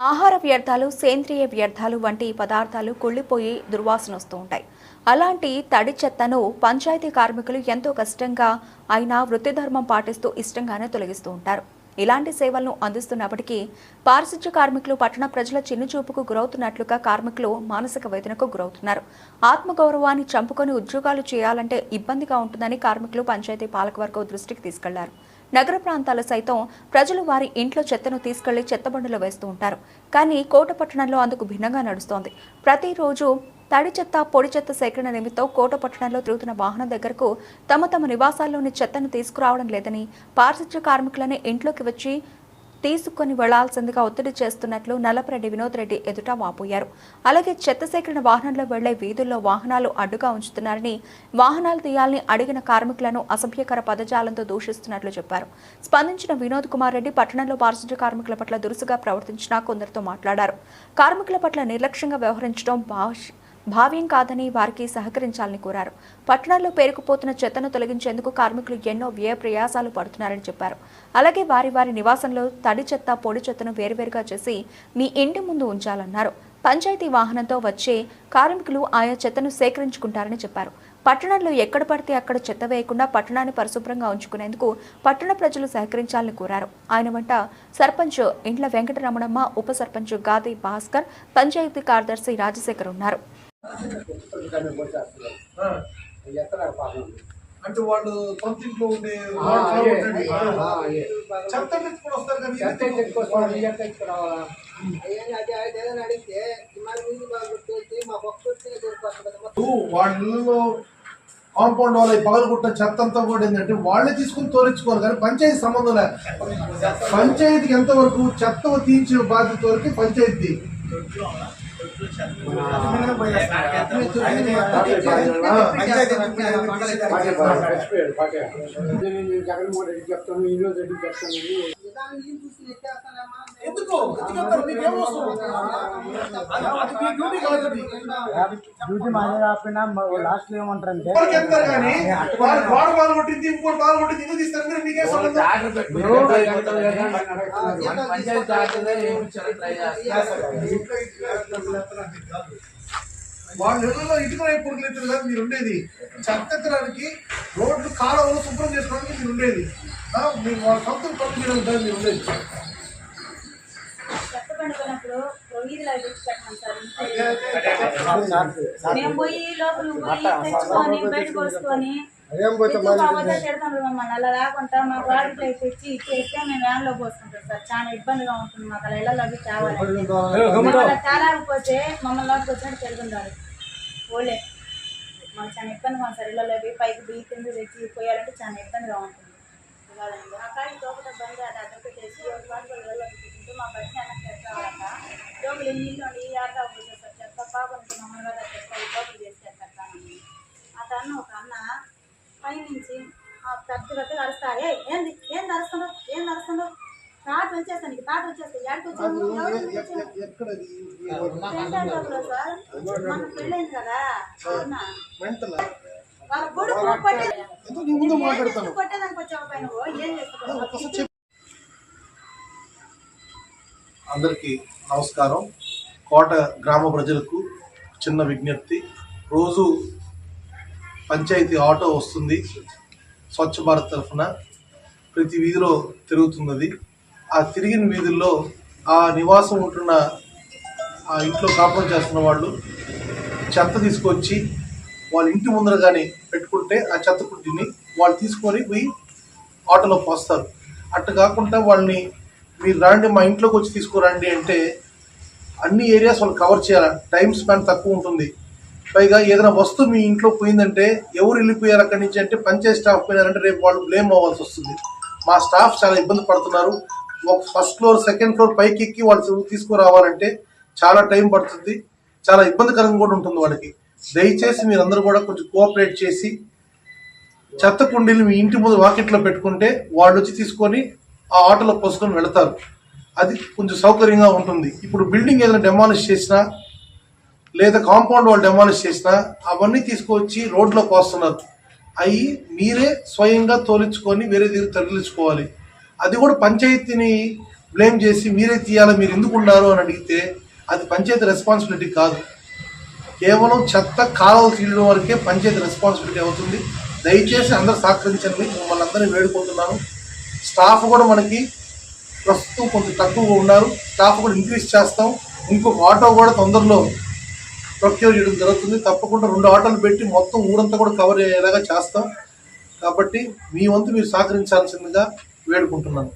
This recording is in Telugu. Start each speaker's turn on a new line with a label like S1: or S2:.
S1: ఆహార వ్యర్థాలు సేంద్రియ వ్యర్థాలు వంటి పదార్థాలు కుళ్ళిపోయి దుర్వాసన వస్తూ ఉంటాయి అలాంటి తడి చెత్తను పంచాయతీ కార్మికులు ఎంతో కష్టంగా అయినా వృత్తి ధర్మం పాటిస్తూ ఇష్టంగానే తొలగిస్తూ ఉంటారు ఇలాంటి సేవలను అందిస్తున్నప్పటికీ పారిశుధ్య కార్మికులు పట్టణ ప్రజల చిన్నుచూపుకు గురవుతున్నట్లుగా కార్మికులు మానసిక వేదనకు గురవుతున్నారు. ఆత్మగౌరవాన్ని చంపుకొని ఉద్యోగాలు చేయాలంటే ఇబ్బందిగా ఉంటుందని కార్మికులు పంచాయతీ పాలకవర్గం దృష్టికి తీసుకెళ్ళారు. నగర ప్రాంతాలు సైతం ప్రజలు వారి ఇంట్లో చెత్తను తీసుకెళ్ళి చెత్తబండులో వేస్తూ ఉంటారు. కానీ కోట పట్టణంలో అందుకు భిన్నంగా నడుస్తోంది. ప్రతిరోజు తడి చెత్త పొడి చెత్త సేకరణ నిమిత్తం కోట పట్టణంలో తిరుగుతున్న వాహనం దగ్గరకు తమ తమ నివాసాల్లోని చెత్తను తీసుకురావడం లేదని పారిశుధ్య కార్మికులనే ఇంట్లోకి వచ్చి తీసుకొని వెళ్ళాల్సిందిగా ఒత్తిడి చేస్తున్నట్లు నలపరెడ్డి వినోద్ రెడ్డి ఎదుట వాపోయారు. అలాగే చెత్త సేకరణ వాహనంలో వెళ్ళే వీధుల్లో వాహనాలు అడ్డుగా ఉంచుతున్నారని వాహనాలు తీయాలని అడిగిన కార్మికులను అసభ్యకర పదజాలంతో దూషిస్తున్నట్లు చెప్పారు. స్పందించిన వినోద్ కుమార్ రెడ్డి పట్టణంలో పారిశుద్ధ్య కార్మికుల పట్ల దురుసుగా ప్రవర్తించిన కొందరితో మాట్లాడారు. కార్మికుల పట్ల నిర్లక్ష్యంగా వ్యవహరించడం భాష భావ్యం కాదని వారికి సహకరించాలని కోరారు. పట్టణాల్లో పేరుకుపోతున్న చెత్తను తొలగించేందుకు కార్మికులు ఎన్నో వ్యయ ప్రయాసాలు పడుతున్నారని చెప్పారు. అలాగే వారి వారి నివాసంలో తడి చెత్త పొడి చెత్తను వేరువేరుగా చేసి మీ ఇంటి ముందు ఉంచాలన్నారు. పంచాయతీ వాహనంతో వచ్చే కార్మికులు ఆయా చెత్తను సేకరించుకుంటారని చెప్పారు. పట్టణంలో ఎక్కడ పడితే అక్కడ చెత్త వేయకుండా పట్టణాన్ని పరిశుభ్రంగా ఉంచుకునేందుకు పట్టణ ప్రజలు సహకరించాలని కోరారు. ఆయన వెంట సర్పంచ్ ఇంట్ల వెంకటరమణమ్మ ఉప సర్పంచ్ గాది భాస్కర్ పంచాయతీ కార్యదర్శి రాజశేఖర్ ఉన్నారు.
S2: అంటే వాళ్ళు సొంత ఇంట్లో ఉండే. చెత్త ఎత్తుకొని వస్తారు కానీ
S3: చెత్త చెత్త ఎత్తుకురావాలా?
S4: అడిగితే మన ముందు వాళ్ళు వచ్చి మా పక్క వచ్చి దొరికొస్తుంది కదా
S2: ఇప్పుడు వాళ్ళ ఇళ్ళలో కాంపౌండ్ వాళ్ళ పగలగొట్టిన చెత్త అంతా కూడా ఏంటంటే వాళ్ళే తీసుకుని తోలించుకోవాలి కానీ పంచాయతీ సంబంధం లేదు. పంచాయతీకి ఎంతవరకు చెత్త తీయించే బాధ్యత వరకు పంచాయతీ.
S3: జగన్మోహన్ రెడ్డి చెప్తాను వినోద్ రెడ్డి చెప్తాను
S2: డ్యూటీ
S5: మాదే కాకపోయినా లాస్ట్లో ఏమంటారంటే
S2: గోడ పాలు కొట్టింది ఇంకోటి పాలు కొట్టింది ఎందుకు తీస్తారు? మీరు మీకే వాళ్ళ కదా మీరు ఉండేది. చెత్త ఎత్తడానికి రోడ్లు కాలువలు శుభ్రం చేసుకోవడానికి మీరు ఉండేది. మీరు వాళ్ళ సొంత పనులు చేయడం మీరు ఉండేది
S6: చెత్త పండుకున్నప్పుడు వీధిలో తెచ్చి పెట్టాం సార్ మేము పోయి లోపల పోయి తెచ్చుకొని బయటకు వసుకొని
S3: అదేం పోతే
S6: బాబా తిడతాం మమ్మల్ని? అలా లేకుండా మాకు వాటర్ ప్లేట్ తెచ్చి ఇచ్చేస్తే మేము వ్యాన్లో పోసుకుంటాం సార్. చాలా ఇబ్బందిగా ఉంటుంది మాకు. అలా తేవాలంటే మేము అలా తేలేకపోతే మమ్మల్ని లోపలికి వచ్చినట్టు తిరుగుతుంటారు ఓలే మాకు చాలా ఇబ్బందిగా ఉంది సార్. ఇళ్ళలో పైకి బియ్యి కింద తెచ్చి పోయాలంటే చాలా ఇబ్బందిగా ఉంటుంది. ఆ కాడి తోపట బండి అది ఇళ్ళలో పెట్టుకుంటూ మా వెనక్కి తెచ్చావాలట లోపల నీళ్ళు ఉండి ఆట పోసేస్తారు చెత్త పాపంతో మమ్మల్ని కదా తెస్తారు లోపల చేసేస్తాను అతను ఒక అన్న పైనుంచి ఏ ఏంది? ఏంది అరుస్తున్నావు ఏంది అరుస్తున్నావు తాట వచ్చేస్తాను నీకు తాట వచ్చేస్తాయి ఎక్కడికి పెంటాటంలో సార్ మన పెళ్ళైంది కదా? అవునా? వాళ్ళ కొడుకు కొట్టేదానికి వచ్చావు పైన? ఏం
S2: అందరికీ నమస్కారం. కోట గ్రామ ప్రజలకు చిన్న విజ్ఞప్తి. రోజు పంచాయతీ ఆటో వస్తుంది. స్వచ్ఛ భారత్ తరఫున ప్రతి వీధిలో తిరుగుతున్నది. ఆ తిరిగిన వీధుల్లో ఆ నివాసం ఉంటున్న ఆ ఇంట్లో కాపురం చేస్తున్న వాళ్ళు చెత్త తీసుకొచ్చి వాళ్ళ ఇంటి ముందర కానీ పెట్టుకుంటే ఆ చెత్త పుట్టిని వాళ్ళు తీసుకొని పోయి ఆటోలో పోస్తారు. అట్లా కాకుండా వాళ్ళని మీరు రండి మా ఇంట్లోకి వచ్చి తీసుకురండి అంటే అన్ని ఏరియాస్ వాళ్ళు కవర్ చేయాలి. టైం స్పాన్ తక్కువ ఉంటుంది. పైగా ఏదైనా వస్తువు మీ ఇంట్లో పోయిందంటే ఎవరు వెళ్ళిపోయారు అక్కడి నుంచి అంటే పంచాయతీ స్టాఫ్ పోయినారంటే రేపు వాళ్ళు బ్లేమ్ అవ్వాల్సి వస్తుంది. మా స్టాఫ్ చాలా ఇబ్బంది పడుతున్నారు. ఒక ఫస్ట్ ఫ్లోర్ సెకండ్ ఫ్లోర్ పైకి ఎక్కి వాళ్ళు తీసుకురావాలంటే చాలా టైం పడుతుంది. చాలా ఇబ్బందికరంగా కూడా ఉంటుంది వాళ్ళకి. దయచేసి మీరందరూ కూడా కొంచెం కోఆపరేట్ చేసి చెత్త కుండీలు మీ ఇంటి ముందు వాకిట్లో పెట్టుకుంటే వాళ్ళు వచ్చి తీసుకొని ఆ ఆటోలో పోసుకొని వెళతారు. అది కొంచెం సౌకర్యంగా ఉంటుంది. ఇప్పుడు బిల్డింగ్ ఏదైనా డెమాలిష్ చేసినా లేదా కాంపౌండ్ వాళ్ళు డెమాలిష్ చేసినా అవన్నీ తీసుకొచ్చి రోడ్లో పోస్తున్నారు అవి మీరే స్వయంగా తోలించుకొని వేరే దగ్గర తరలించుకోవాలి. అది కూడా పంచాయతీని బ్లేమ్ చేసి మీరే తీయాలి మీరు ఎందుకు ఉన్నారు అని అడిగితే అది పంచాయతీ రెస్పాన్సిబిలిటీ కాదు. కేవలం చెత్త కాలువలు తీయడం వరకే పంచాయతీ రెస్పాన్సిబిలిటీ అవుతుంది. దయచేసి అందరూ సహకరించండి. మిమ్మల్ని అందరినీ వేడుకుంటున్నాను. స్టాఫ్ కూడా మనకి ప్రస్తుతం కొంచెం తక్కువగా ఉన్నారు. స్టాఫ్ కూడా ఇంక్రీజ్ చేస్తాం. ఇంకొక ఆటో కూడా తొందరలో ప్రొక్యూర్ చేయడం జరుగుతుంది. తప్పకుండా రెండు ఆటోలు పెట్టి మొత్తం ఊరంతా కూడా కవర్ అయ్యేలాగా చేస్తాం. కాబట్టి మీ వంతు మీరు సహకరించాల్సిందిగా వేడుకుంటున్నాను.